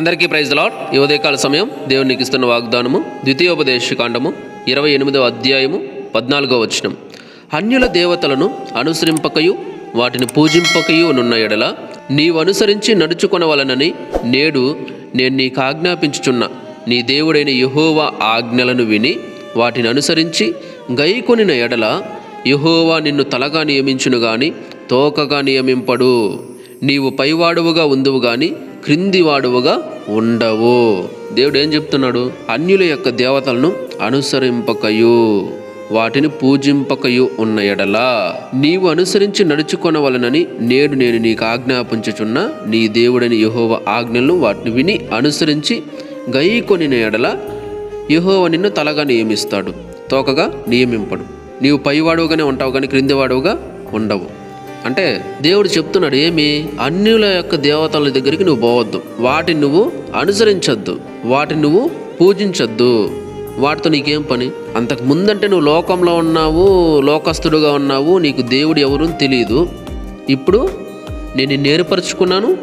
అందరికీ praise lord ఈ ఉదయకాల సమయం దేవునికి ఇస్తున్న వాగ్దానము ద్వితీయోపదేశ కాండము ఇరవై ఎనిమిదవ అధ్యాయము పద్నాలుగో వచనం. అన్యుల దేవతలను అనుసరింపకయు వాటిని పూజింపకయు నున్న ఎడల నీవు అనుసరించి నడుచుకొనవలనని నేడు నేను నీకు ఆజ్ఞాపించుచున్న. నీ దేవుడైన యహోవా ఆజ్ఞలను విని వాటిని అనుసరించి గైకొనిన ఎడల యహోవా నిన్ను తలగా నియమించును గాని తోకగా నియమింపడు. నీవు పైవాడువుగా ఉందువు గాని క్రింది వాడువుగా ఉండవు. దేవుడు ఏం చెప్తున్నాడు? అన్యుల యొక్క దేవతలను అనుసరింపకయు వాటిని పూజింపకయు ఉన్న ఎడలా. నీవు అనుసరించి నడుచుకొనవలనని నేడు నేను నీకు ఆజ్ఞాపించుచున్న నీ దేవుడని యహోవ ఆజ్ఞలను వాటిని విని అనుసరించి గైకొనిన ఎడల యహోవ నిన్ను తలగా నియమిస్తాడు తోకగా నియమింపడు. నీవు పైవాడుగానే ఉంటావు కానీ క్రిందివాడుగా ఉండవు. అంటే దేవుడు చెప్తున్నాడు ఏమి? అన్యుల యొక్క దేవతల దగ్గరికి నువ్వు పోవద్దు. వాటిని నువ్వు అనుసరించద్దు. వాటిని నువ్వు పూజించద్దు. వాటితో నీకేం పని? అంతకు ముందంటే నువ్వు లోకంలో ఉన్నావు లోకస్తుడుగా ఉన్నావు నీకు దేవుడు ఎవరు తెలియదు ఇప్పుడు నేను నేర్పరుచుకున్నాను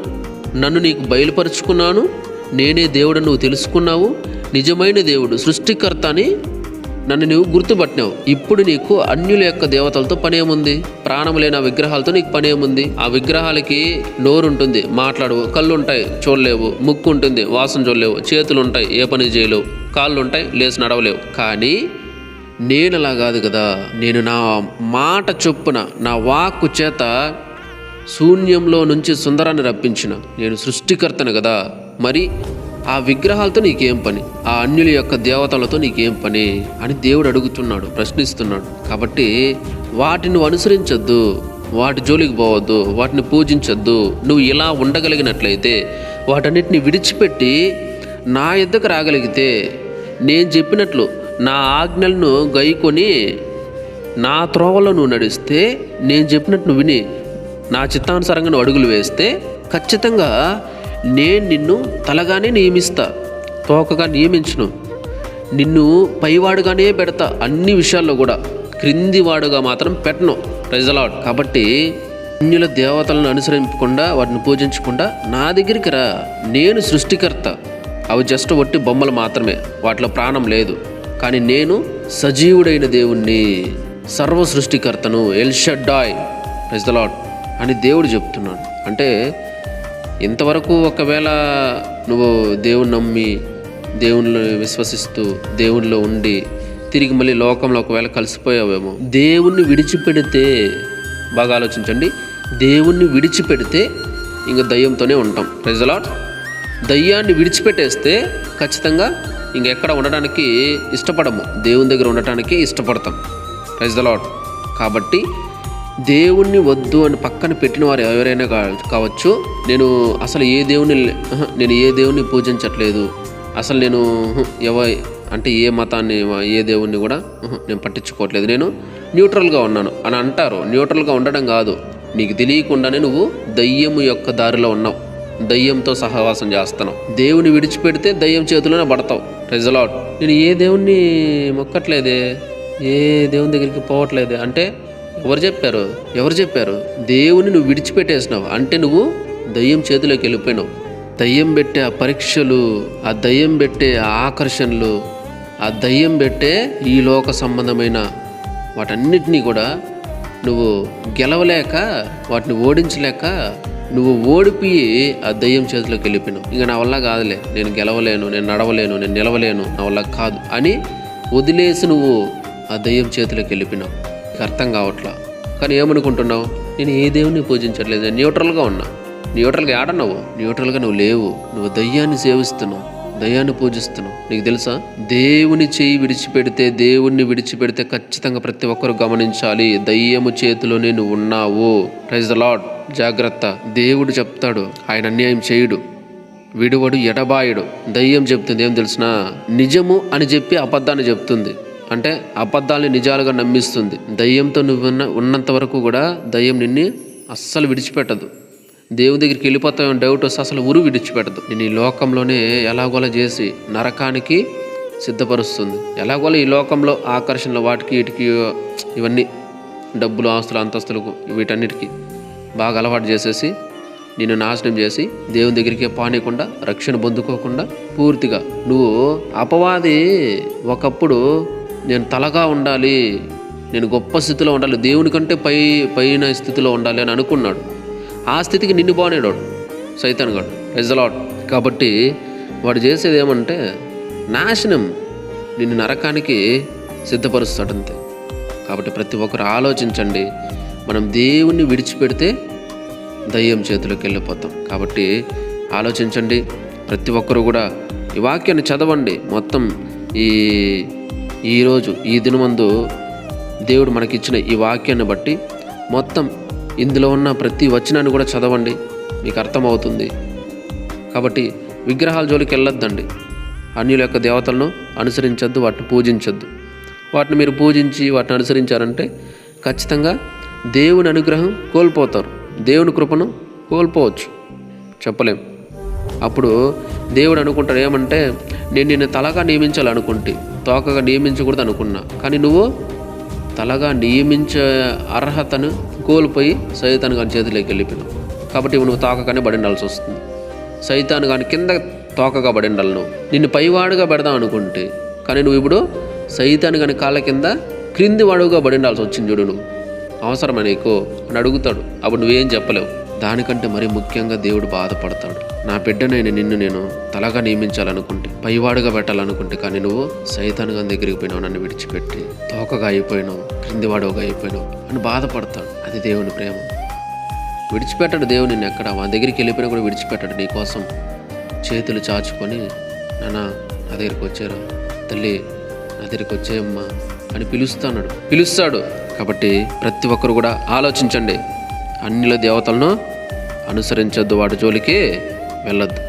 నన్ను నీకు బయలుపరుచుకున్నాను నేనే దేవుడు నువ్వు తెలుసుకున్నావు నిజమైన దేవుడు సృష్టికర్త అని నన్ను నీవు గుర్తుపట్టినావు. ఇప్పుడు నీకు అన్యుల యొక్క దేవతలతో పనేముంది? ప్రాణం లేని ఆ విగ్రహాలతో నీకు పనేముంది? ఆ విగ్రహాలకి నోరు ఉంటుంది మాట్లాడవు కళ్ళు ఉంటాయి చూడలేవు ముక్కు ఉంటుంది వాసన చూడలేవు చేతులు ఉంటాయి ఏ పని చేయలేవు కాళ్ళు ఉంటాయి లేచి నడవలేవు. కానీ నేను అలా కాదు కదా నేను నా మాట చొప్పున నా వాక్కు చేత శూన్యంలో నుంచి సుందరాన్ని రప్పించిన. నేను సృష్టికర్తను కదా మరి ఆ విగ్రహాలతో నీకేం పని? ఆ అన్యుల యొక్క దేవతలతో నీకేం పని? అని దేవుడు అడుగుతున్నాడు ప్రశ్నిస్తున్నాడు. కాబట్టి వాటిని నువ్వు అనుసరించొద్దు వాటి జోలికి పోవద్దు వాటిని పూజించొద్దు. నువ్వు ఇలా ఉండగలిగినట్లయితే వాటన్నిటిని విడిచిపెట్టి నా ఎద్దకు రాగలిగితే నేను చెప్పినట్లు నా ఆజ్ఞలను గైకొని నా త్రోవలో నువ్వు నడిస్తే నేను చెప్పినట్టు నువ్వు విని నా చిత్తానుసారంగా నువ్వు అడుగులు వేస్తే ఖచ్చితంగా నేను నిన్ను తలగానే నియమిస్తా తోకగా నియమించను. నిన్ను పైవాడుగానే పెడతా అన్ని విషయాల్లో కూడా. క్రింది వాడుగా మాత్రం పెట్టను. ప్రజలాడ్ కాబట్టి అన్యుల దేవతలను అనుసరించకుండా వాటిని పూజించకుండా నా దగ్గరికి రా. నేను సృష్టికర్త. అవి జస్ట్ ఒట్టి బొమ్మలు మాత్రమే. వాటిలో ప్రాణం లేదు. కానీ నేను సజీవుడైన దేవుణ్ణి సర్వ సృష్టికర్తను ఎల్షడ్డాయ్ ప్రజలాడ్ అని దేవుడు చెప్తున్నాడు. అంటే ఇంతవరకు ఒకవేళ నువ్వు దేవుని నమ్మి దేవుణ్ణి విశ్వసిస్తూ దేవునిలో ఉండి తిరిగి మళ్ళీ లోకంలో ఒకవేళ కలిసిపోయావేమో దేవుణ్ణి విడిచిపెడితే బాగా ఆలోచించండి దేవుణ్ణి విడిచిపెడితే ఇంక దయ్యంతోనే ఉంటాం. ప్రజలాట్ దయ్యాన్ని విడిచిపెట్టేస్తే ఖచ్చితంగా ఇంకెక్కడ ఉండడానికి ఇష్టపడము. దేవుని దగ్గర ఉండటానికి ఇష్టపడతాం. ప్రైజ్ కాబట్టి దేవుణ్ణి వద్దు అని పక్కన పెట్టిన వారు ఎవరైనా కావచ్చు. నేను అసలు ఏ దేవుని నేను ఏ దేవుని పూజించట్లేదు. అసలు నేను ఎవ అంటే ఏ మతాన్ని ఏ దేవుణ్ణి కూడా నేను పట్టించుకోవట్లేదు. నేను న్యూట్రల్గా ఉన్నాను అని అంటారు. న్యూట్రల్గా ఉండడం కాదు. నీకు తెలియకుండానే నువ్వు దయ్యము యొక్క దారిలో ఉన్నావు. దయ్యంతో సహవాసం చేస్తున్నావు. దేవుని విడిచిపెడితే దయ్యం చేతిలోనే పడతావు. రిజలాట్ నేను ఏ దేవుణ్ణి మొక్కట్లేదే? ఏ దేవుని దగ్గరికి పోవట్లేదే? అంటే ఎవరు చెప్పారు? ఎవరు చెప్పారు? దేవుని నువ్వు విడిచిపెట్టేసినావు. అంటే నువ్వు దయ్యం చేతిలోకి వెళ్ళిపోయినావు. దయ్యం పెట్టే ఆ పరీక్షలు ఆ దయ్యం పెట్టే ఆ ఆకర్షణలు ఆ దయ్యం పెట్టే ఈ లోక సంబంధమైన వాటన్నిటినీ కూడా నువ్వు గెలవలేక వాటిని ఓడించలేక నువ్వు ఓడిపోయి ఆ దయ్యం చేతిలోకి వెళ్ళిపోయినావు. ఇంకా నా వల్ల కాదులే. నేను గెలవలేను నేను నడవలేను నేను నిలవలేను నా వల్ల కాదు అని వదిలేసి నువ్వు ఆ దయ్యం చేతిలోకి వెళ్ళిపోయినావు. నీకు అర్థం కావట్లా? కానీ ఏమనుకుంటున్నావు? నేను ఏ దేవుని పూజించట్లేదు? నేను న్యూట్రల్గా ఉన్నా. న్యూట్రల్గా ఆడన్నావు న్యూట్రల్గా నువ్వు లేవు. నువ్వు దయ్యాన్ని సేవిస్తున్నావు. దయ్యాన్ని పూజిస్తున్నావు. నీకు తెలుసా? దేవుని చేయి విడిచిపెడితే దేవుణ్ణి విడిచిపెడితే ఖచ్చితంగా ప్రతి ఒక్కరు గమనించాలి. దయ్యము చేతిలోనే నువ్వు ఉన్నావు. ప్రైజ్ ద లాడ్ జాగ్రత్త. దేవుడు చెప్తాడు. ఆయన అన్యాయం చేయుడు. విడువడు ఎడబాయుడు. దయ్యం చెప్తుంది. ఏం తెలిసిన? నిజము అని చెప్పి అబద్ధాన్ని చెప్తుంది. అంటే అబద్ధాన్ని నిజాలుగా నమ్మిస్తుంది. దయ్యంతో నువ్వు ఉన్న ఉన్నంత వరకు కూడా దయ్యం నిన్ను అస్సలు విడిచిపెట్టదు. దేవుని దగ్గరికి వెళ్ళిపోతామని డౌట్ వస్తే అసలు ఉరు విడిచిపెట్టదు. నేను ఈ లోకంలోనే ఎలాగోలా చేసి నరకానికి సిద్ధపరుస్తుంది. ఎలాగోలా ఈ లోకంలో ఆకర్షణలు వాటికి వీటికి ఇవన్నీ డబ్బులు ఆస్తులు అంతస్తులకు వీటన్నిటికీ బాగా అలవాటు చేసేసి నిన్ను నాశనం చేసి దేవుని దగ్గరికి పానీయకుండా రక్షణ పొందుకోకుండా పూర్తిగా నువ్వు అపవాది ఒకప్పుడు నేను తలగా ఉండాలి నేను గొప్ప స్థితిలో ఉండాలి దేవుని కంటే పై పైన స్థితిలో ఉండాలి అని అనుకున్నాడు. ఆ స్థితికి నిన్ను బానేడాడు సైతాన్ గాడు. రెజలాట్ కాబట్టి వాడు చేసేది ఏమంటే నాశనం నిన్ను నరకానికి సిద్ధపరుస్తాడంతే కాబట్టి ప్రతి ఒక్కరు ఆలోచించండి మనం దేవుణ్ణి విడిచిపెడితే దయ్యం చేతిలోకి వెళ్ళిపోతాం. కాబట్టి ఆలోచించండి ప్రతి ఒక్కరు కూడా ఈ వాక్యాన్ని చదవండి. మొత్తం ఈ ఈరోజు ఈ దినమందు దేవుడు మనకిచ్చిన ఈ వాక్యాన్ని బట్టి మొత్తం ఇందులో ఉన్న ప్రతి వచనాన్ని కూడా చదవండి. మీకు అర్థమవుతుంది. కాబట్టి విగ్రహాల జోలికి వెళ్ళొద్దండి. అన్యుల యొక్క దేవతలను అనుసరించద్దు వాటిని పూజించొద్దు. వాటిని మీరు పూజించి వాటిని అనుసరించారంటే ఖచ్చితంగా దేవుని అనుగ్రహం కోల్పోతారు. దేవుని కృపను కోల్పోవచ్చు. చెప్పలేం. అప్పుడు దేవుడు అనుకుంటాడు ఏమంటే నేను నిన్ను తలగా నియమించాలనుకుంటే తోకగా నియమించకూడదు అనుకున్నా. కానీ నువ్వు తలగా నియమించే అర్హతను కోల్పోయి సైతాన్ గాని చేతిలోకి వెళ్ళిపోయినావు. కాబట్టి నువ్వు తోకగానే పడిండాల్సి వస్తుంది. సైతాను గాని కింద తోకగా పడిండాలి నువ్వు. నిన్ను పైవాడుగా పెడదాం అనుకుంటే కానీ నువ్వు ఇప్పుడు సైతాను గాని కాళ్ళ కింద క్రింది వాడుగా పడిండాల్సి వచ్చింది చూడు నువ్వు. అవసరమా నీకు? అని అడుగుతాడు. అప్పుడు నువ్వేం చెప్పలేవు. దానికంటే మరి ముఖ్యంగా దేవుడు బాధపడతాడు. నా బిడ్డనైన నిన్ను నేను తలగా నియమించాలనుకుంటే పైవాడుగా పెట్టాలనుకుంటే కానీ నువ్వు సైతానుగా దగ్గరికి పోయినావు నన్ను విడిచిపెట్టి తోకగా అయిపోయినావు క్రిందివాడుగా అయిపోయినావు అని బాధపడతాడు. అది దేవుని ప్రేమ. విడిచిపెట్టాడు దేవుడు నిన్ను ఎక్కడ? వాని దగ్గరికి వెళ్ళిపోయినా కూడా విడిచిపెట్టాడు. నీ కోసం చేతులు చాచుకొని నాన్న నా దగ్గరికి వచ్చారు? తల్లి నా దగ్గరికి వచ్చేయమ్మా అని పిలుస్తాడు పిలుస్తాడు. కాబట్టి ప్రతి ఒక్కరు కూడా ఆలోచించండి. అన్నిల దేవతలను అనుసరించొద్దు వాటి జోలికి. వెళ్ళొద్దు.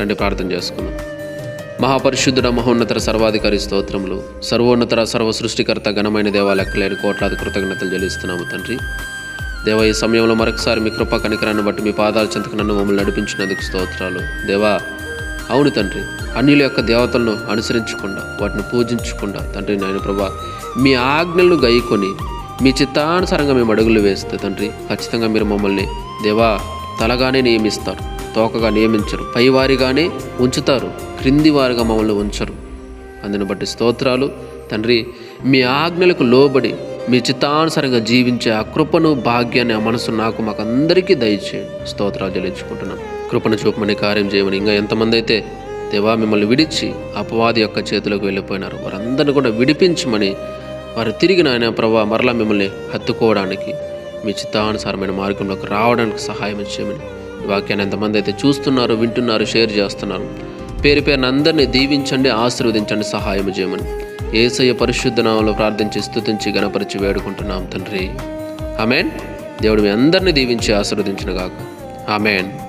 రండి ప్రార్థన చేసుకుందాం. మహాపరిశుద్ధుడ మహోన్నతర సర్వాధికారి స్తోత్రములు. సర్వోన్నతర సర్వ సృష్టికర్త ఘనమైన దేవా లెక్కలేని కోట్లాది కృతజ్ఞతలు చెల్లిస్తున్నాము తండ్రి. దేవా ఈ సమయంలో మరొకసారి మీ కృప కనికరాన్ని బట్టి మీ పాదాల చెంతకు నన్ను మమ్మల్ని నడిపించినందుకు స్తోత్రాలు. దేవా అవును తండ్రి. అన్యుల యొక్క దేవతలను అనుసరించకుండా వాటిని పూజించకుండా తండ్రి నాయన ప్రభా మీ ఆజ్ఞలను గైకొని మీ చిత్తానుసారంగా మేము అడుగులు వేస్తే తండ్రి ఖచ్చితంగా మీరు మమ్మల్ని దేవా తలగానే నియమిస్తారు. తోకగా నియమించరు. పైవారిగానే ఉంచుతారు. క్రింది వారిగా మమ్మల్ని ఉంచరు. అందుని బట్టి స్తోత్రాలు. తండ్రి మీ ఆజ్ఞలకు లోబడి మీ చిత్తానుసారంగా జీవించే ఆ కృపను భాగ్యాన్ని ఆ మనసు నాకు మాకు అందరికీ దయచేయండి. స్తోత్రాలు చెల్లించుకుంటున్నాం. కృపను చూపమని కార్యం చేయమని ఇంకా ఎంతమంది అయితే దేవా మిమ్మల్ని విడిచి అపవాది యొక్క చేతిలోకి వెళ్ళిపోయినారు. వారందరిని కూడా విడిపించమని వారు తిరిగి నాయన ప్రభా మరలా మిమ్మల్ని హత్తుకోవడానికి మీ చిత్తానుసారమైన మార్గంలోకి రావడానికి సహాయం చేయమని ఈ వాక్యాన్ని ఎంతమంది అయితే చూస్తున్నారు వింటున్నారు షేర్ చేస్తున్నారు. పేరు పేరున అందరినీ దీవించండి ఆశీర్వదించండి సహాయం చేయమని. ఏసయ్య పరిశుద్ధ నామంలో ప్రార్థించి స్థుతించి గణపరిచి వేడుకుంటున్నాం తండ్రి. ఆమెన్. దేవుడు మీ అందరినీ దీవించి ఆశీర్వదించిన గాక. ఆమెన్.